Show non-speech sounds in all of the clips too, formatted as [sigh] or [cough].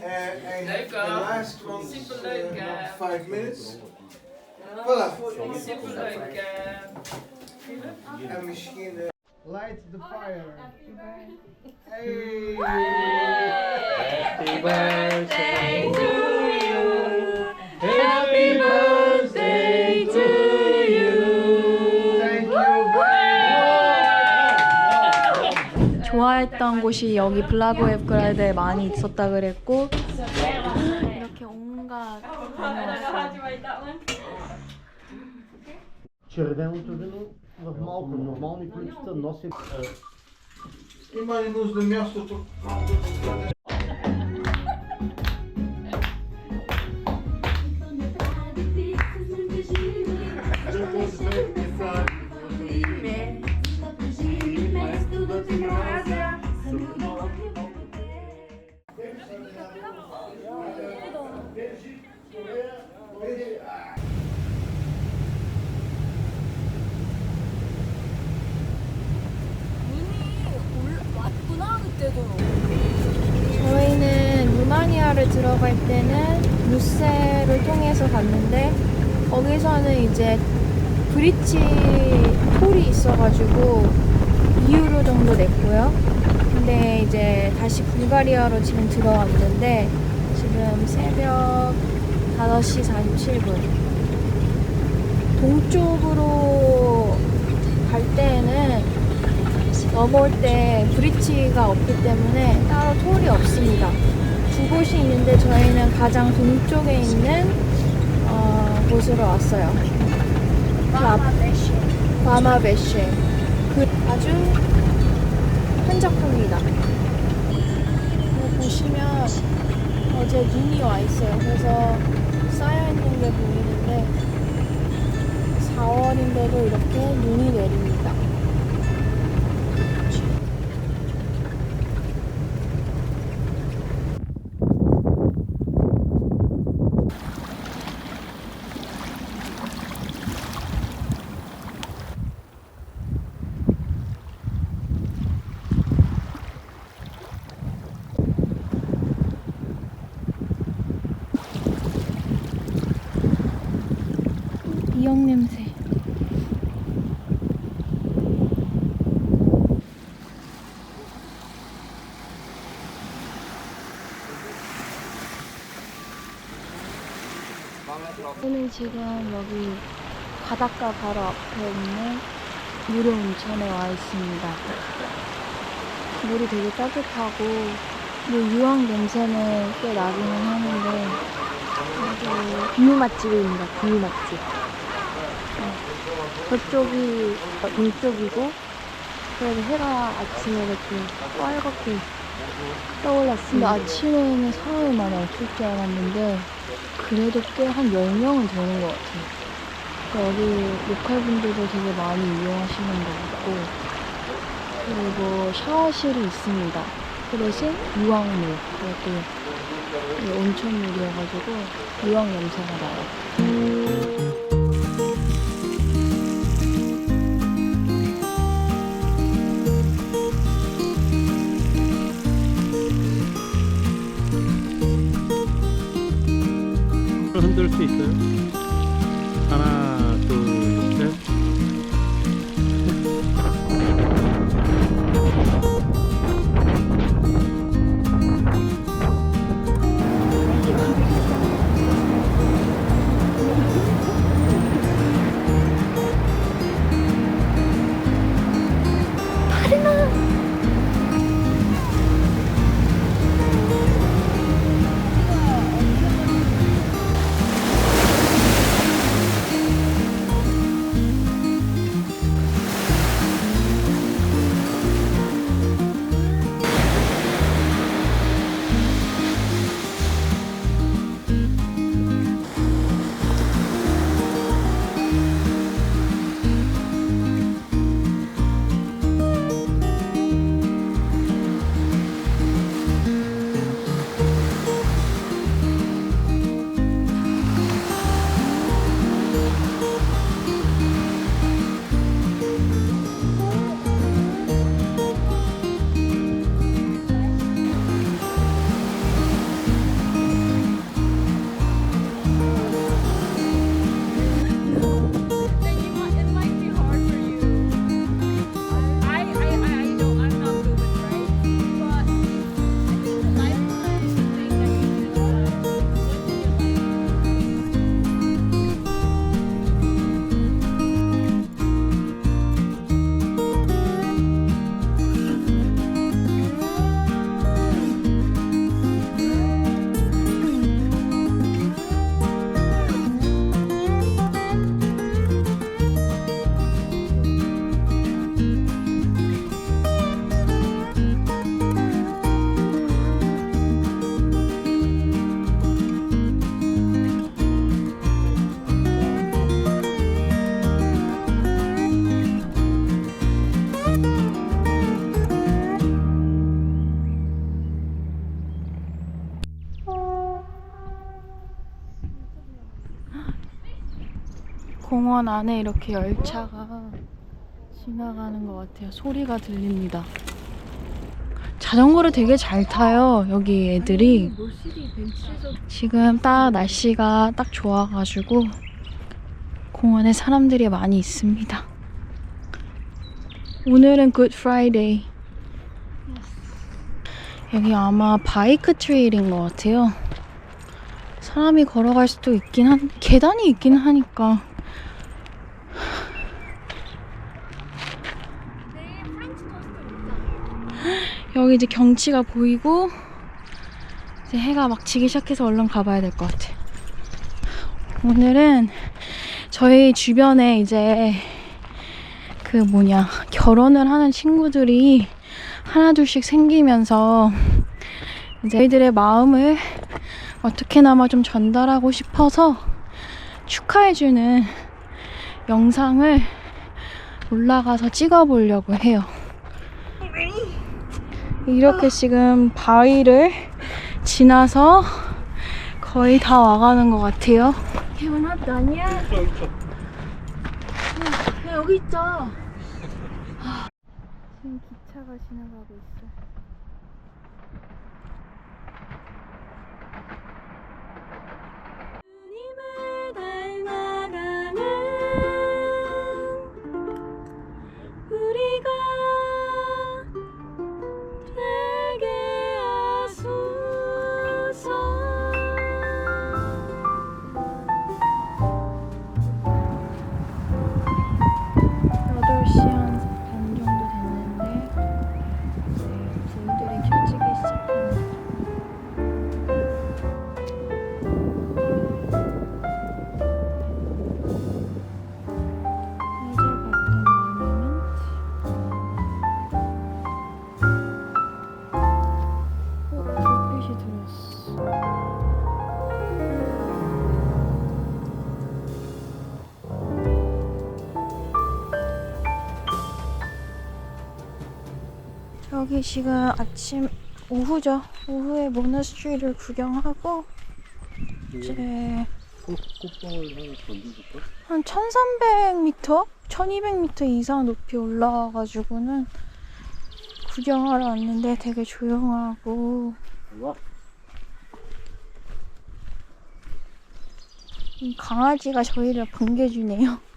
Eh, en, leuk hoor. Helaas, want 5 minuten. five minutes. Eh. En misschien... Eh, Light the oh, fire. Hey. Happy birthday. very much. 좋아했던 곳이 여기 블라고에브그라드에 많이 있었다 그랬고 이렇게 온갖 다녀왔어요. Червеното вино в малко, нормални количества носят Има ли нужда мястото? 갈 때는 루세를 통해서 갔는데 거기서는 이제 브리치 톨이 있어가지고 2유로 정도 냈고요. 근데 이제 다시 불가리아로 지금 들어왔는데 지금 새벽 5시 47분. 동쪽으로 갈 때에는 넘어올 때 브릿지가 없기 때문에 따로 톨이 없습니다. 두 곳이 있는데 저희는 가장 동쪽에 있는 어, 곳으로 왔어요. 과마베쉐. 그 아주 한적합니다. 여기 보시면 어제 눈이 와 있어요. 그래서 쌓여 있는 게 보이는데 4월인데도 이렇게 눈이 내립니다. 미역 냄새. 저는 지금 여기 바닷가 바로 앞에 있는 무료 온천에 와 있습니다. 물이 되게 따뜻하고 뭐 유황 냄새는 꽤 나기는 하는데 뷰 맛집입니다. 뷰 맛집. 네. 저쪽이 동쪽이고 그래도 해가 아침에 이렇게 빨갛게 떠올랐습니다. 아침에는 사람이 많이 없을 줄 알았는데 그래도 꽤 한 10명은 되는 것 같아요. 여기 로컬 분들도 되게 많이 이용하시는 것 같고 그리고 샤워실이 있습니다. 그 대신 유황물 그것도 이 온천물이어가지고 유황 냄새가 나요. 수 있어요? 공원 안에 이렇게 열차가 지나가는 것 같아요. 소리가 들립니다. 자전거를 되게 잘 타요. 여기 애들이. 지금 딱 날씨가 딱 좋아가지고 공원에 사람들이 많이 있습니다. 오늘은 굿 프라이데이. 여기 아마 바이크 트레일인 것 같아요. 사람이 걸어갈 수도 있긴 한 계단이 있긴 하니까 여기 이제 경치가 보이고 이제 해가 막 지기 시작해서 얼른 가봐야 될 것 같아. 오늘은 저희 주변에 이제 그 뭐냐 결혼을 하는 친구들이 하나둘씩 생기면서 이제 저희들의 마음을 어떻게나마 좀 전달하고 싶어서 축하해주는 영상을 올라가서 찍어보려고 해요. 이렇게 지금 바위를 지나서 거의 다 와가는 것 같아요. 태훈아, 아니야? 야, 여기 있자. 지금 기차가 지나가고 있어. 여기 지금 아침 오후죠. 오후에 모나스트리를 구경하고 이제? 한 1300m? 1200m 이상 높이 올라와가지고는 구경하러 왔는데 되게 조용하고 강아지가 저희를 반겨주네요.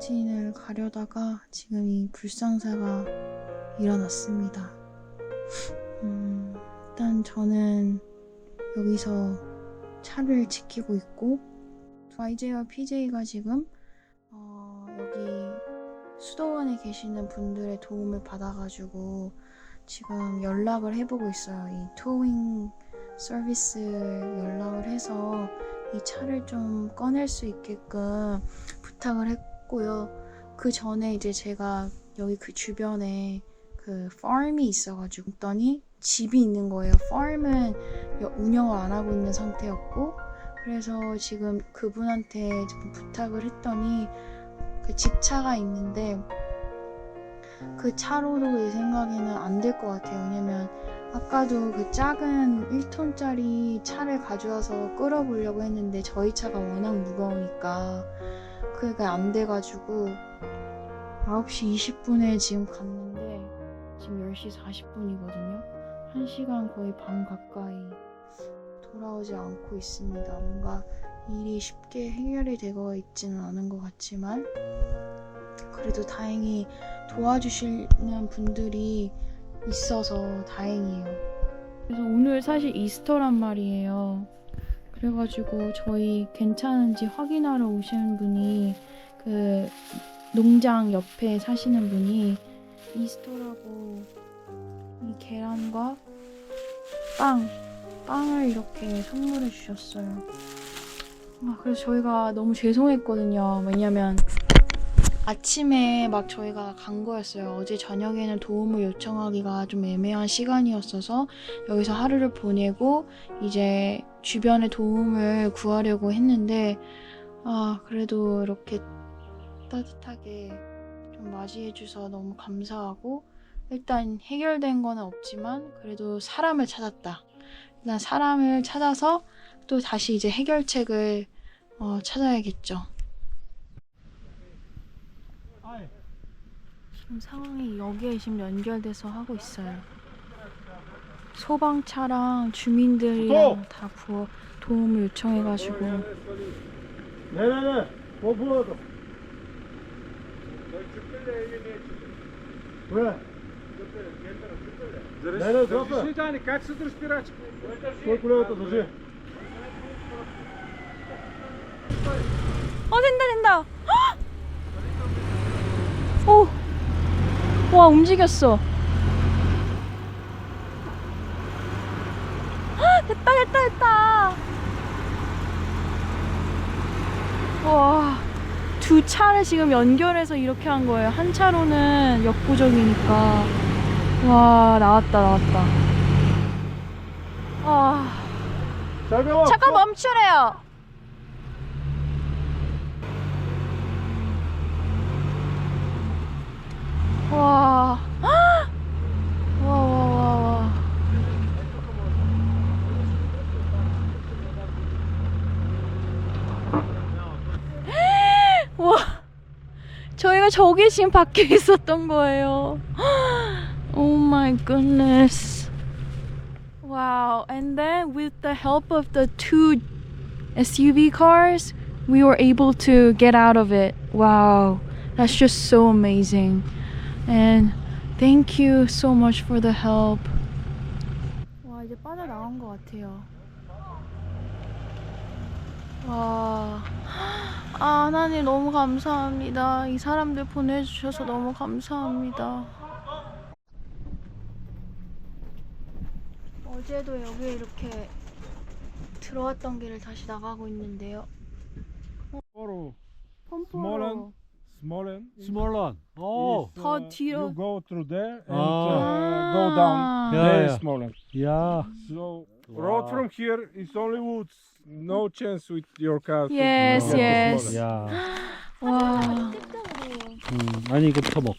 마운틴을 가려다가 지금 이 불상사가 일어났습니다. 음, 일단 저는 여기서 차를 지키고 있고 YJ와 PJ가 지금 어, 여기 수도원에 계시는 분들의 도움을 받아가지고 지금 연락을 해보고 있어요. 이 토잉 서비스 연락을 해서 이 차를 좀 꺼낼 수 있게끔 부탁을 했고 요. 그 전에 이제 제가 여기 그 주변에 그 farm이 있어가지고 했더니 집이 있는 거예요. farm은 여- 운영을 안 하고 있는 상태였고 그래서 지금 그분한테 부탁을 했더니 그 집차가 있는데 그 차로도 내 생각에는 안 될 것 같아요. 왜냐면 아까도 그 작은 1톤짜리 차를 가져와서 끌어보려고 했는데 저희 차가 워낙 무거우니까 그게 안 돼가지고 9시 20분에 지금 갔는데 지금 10시 40분이거든요. 1시간 거의 반 가까이 돌아오지 않고 있습니다. 뭔가 일이 쉽게 해결이 되고 있지는 않은 것 같지만 그래도 다행히 도와주시는 분들이 있어서 다행이에요. 그래서 오늘 사실 이스터란 말이에요. 그래가지고 저희 괜찮은지 확인하러 오신 분이 그 농장 옆에 사시는 분이 이스터라고 이 계란과 빵, 빵을 이렇게 선물해 주셨어요. 아, 그래서 저희가 너무 죄송했거든요. 왜냐면 아침에 막 저희가 간 거였어요. 어제 저녁에는 도움을 요청하기가 좀 애매한 시간이었어서 여기서 하루를 보내고 이제 주변에 도움을 구하려고 했는데 아 그래도 이렇게 따뜻하게 좀 맞이해줘서 너무 감사하고 일단 해결된 거는 없지만 그래도 사람을 찾았다. 일단 사람을 찾아서 또 다시 이제 해결책을 어, 찾아야겠죠. 지금 상황이 여기에 지금 연결돼서 하고 있어요. 소방차랑 주민들이랑 다 부어 도움을 요청해가지고 네네네. 뭐 부어도. 왜? 네네 들었어. Сколько лет держи? 어 된다 된다 헉! 오! 와 움직였어. 헉, 됐다 됐다 됐다. 와두 차를 지금 연결해서 이렇게 한 거예요. 한 차로는 역부족이니까. 와 나왔다 나왔다. 아. 잠깐만. 잠깐 멈추래요 [gasps] 와. 와, 와, 와, 와. 와. 저희가 저기 지금 밖에 있었던 거예요. [gasps] Oh my goodness. Wow. And then with the help of the two SUV cars, we were able to get out of it. Wow. That's just so amazing. And thank you so much for the help. 와, 이제 빠져 나온 것 같아요. 와. 아, 하나님 너무 감사합니다. 이 사람들 보내주셔서 너무 감사합니다. 어제도 여기 이렇게 들어왔던 길을 다시 나가고 있는데요. Tomorrow, 펌프로. Smolensk. 스몰런. 오. is, 더 uh, 뒤로. You go through there and Ah. uh, go down. 아. Yeah, there yeah. is Smolensk. 야. So Wow. road from here is only woods. No chance with your car. to Yes, get to yes. Smolensk. 야. 와. 음, 아니 이거부터 먹고.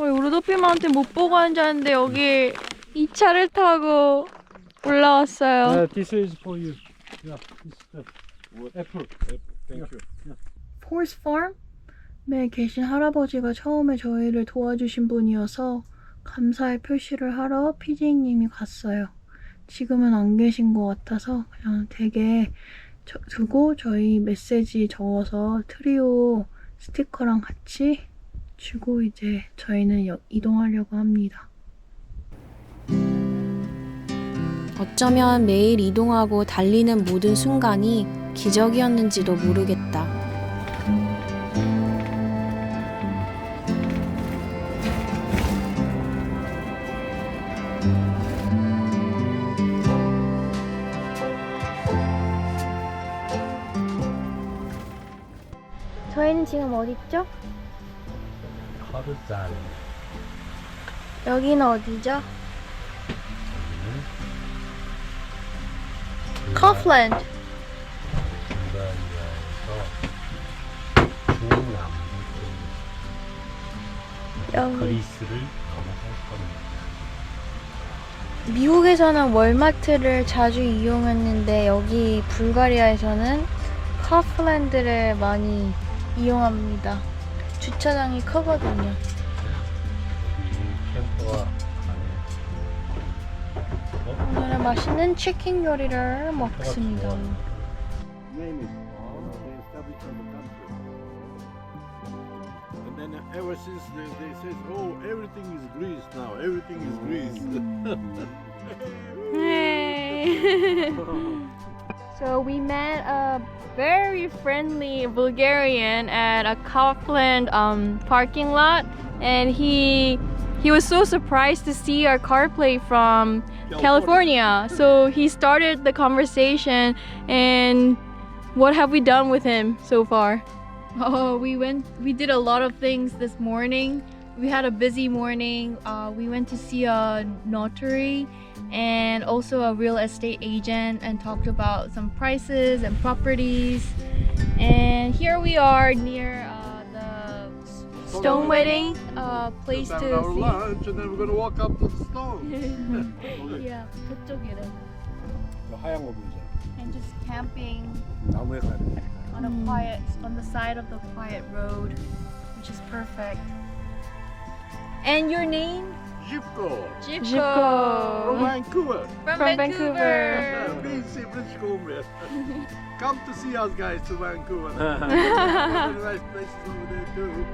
어, 우르도피 마운틴 못 보고 앉았는데 여기 이 차를 타고 올라왔어요. 네, this is for you. 야, this is the apple. Thank you. 포스 팜에 계신 할아버지가 처음에 저희를 도와주신 분이어서 감사의 표시를 하러 피디님이 갔어요. 지금은 안 계신 것 같아서 그냥 되게 저- 두고 저희 메시지 적어서 트리오 스티커랑 같이 주고 이제 저희는 여- 이동하려고 합니다. 어쩌면 매일 이동하고 달리는 모든 순간이 기적이었는지도 모르겠다. 지금 있죠? 카르잔. 여기는 어디죠? 커플랜드. 중남 여기 그리스를 넘어갈 겁니다. 미국에서는 월마트를 자주 이용했는데 여기 불가리아에서는 카플랜드를 많이 이용합니다. 주차장이 크거든요. 이 캠퍼가 가네. 오늘은 맛있는 치킨 요리를 먹습니다. Name it. They established in the country. And then uh, ever since they, they says, oh, everything is Greece now. Everything is Greece. So we met a very friendly Bulgarian at a Kaufland um, parking lot, and he he was so surprised to see our car plate from California. So he started the conversation, and what have we done with him so far? Oh, we went. We did a lot of things this morning. We had a busy morning. Uh, we went to see a notary and also a real estate agent and talked about some prices and properties. And here we are near. Uh, stone wedding uh, place Let's to have our see. lunch and then we're gonna walk up to the stone. [laughs] yeah, 그쪽이래. 저 하얀 거 보이죠? And just camping 나무에 가야 돼. on a quiet, on the side of the quiet road, which is perfect. And your name? Jipko Jipko. from Vancouver. From, From Vancouver. Yeah, [laughs] BC, British Columbia. [laughs] Come to see us guys to Vancouver. [laughs] Very nice places over there too.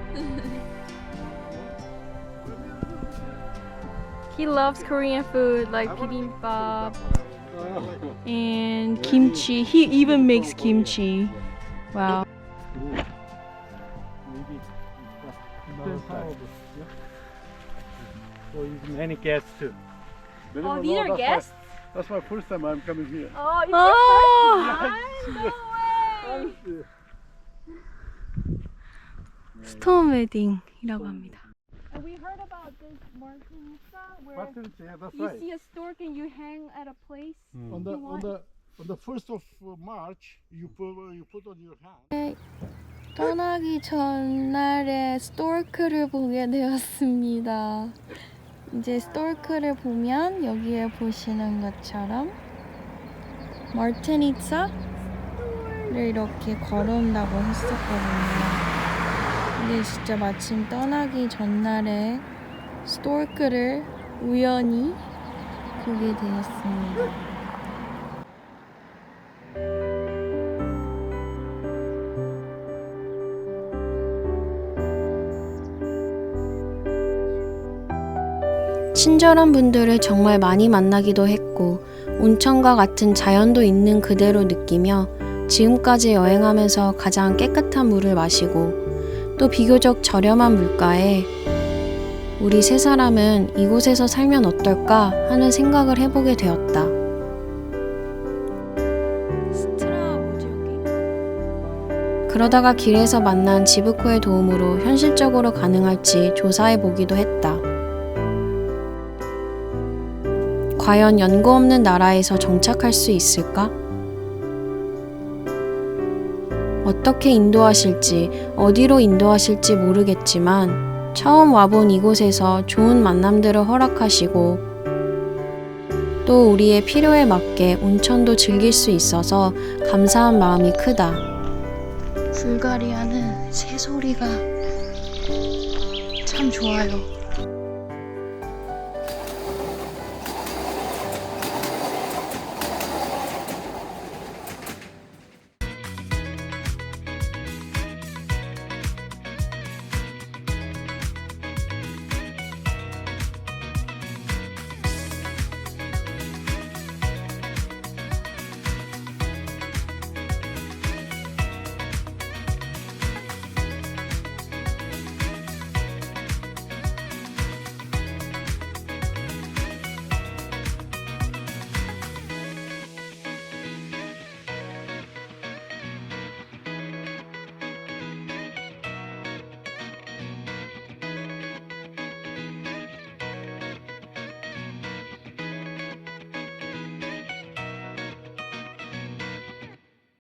He loves Korean food like bibimbap and kimchi. He even makes kimchi. Wow. Guests too. Oh, these are guests? That's my first time I'm coming here. Oh, oh. no way. 스톤 웨딩이라고 합니다. We heard about this Martinsa where yeah, that's you see a stork and you hang at a place. On the on the on the first of uh, March, you put you put on your hand. 떠나기 전날에 스토크를 보게 되었습니다. 이제 스토크를 보면 여기에 보시는 것처럼 마르테니차를 이렇게 걸어온다고 했었거든요. 근데 진짜 마침 떠나기 전날에 스토크를 우연히 보게 되었습니다. 친절한 분들을 정말 많이 만나기도 했고 온천과 같은 자연도 있는 그대로 느끼며 지금까지 여행하면서 가장 깨끗한 물을 마시고 또 비교적 저렴한 물가에 우리 세 사람은 이곳에서 살면 어떨까 하는 생각을 해보게 되었다. 그러다가 길에서 만난 지브코의 도움으로 현실적으로 가능할지 조사해 보기도 했다. 과연 연고 없는 나라에서 정착할 수 있을까? 어떻게 인도하실지, 어디로 인도하실지 모르겠지만, 처음 와본 이곳에서 좋은 만남들을 허락하시고, 또 우리의 필요에 맞게 온천도 즐길 수 있어서 감사한 마음이 크다. 불가리아는 새소리가 참 좋아요.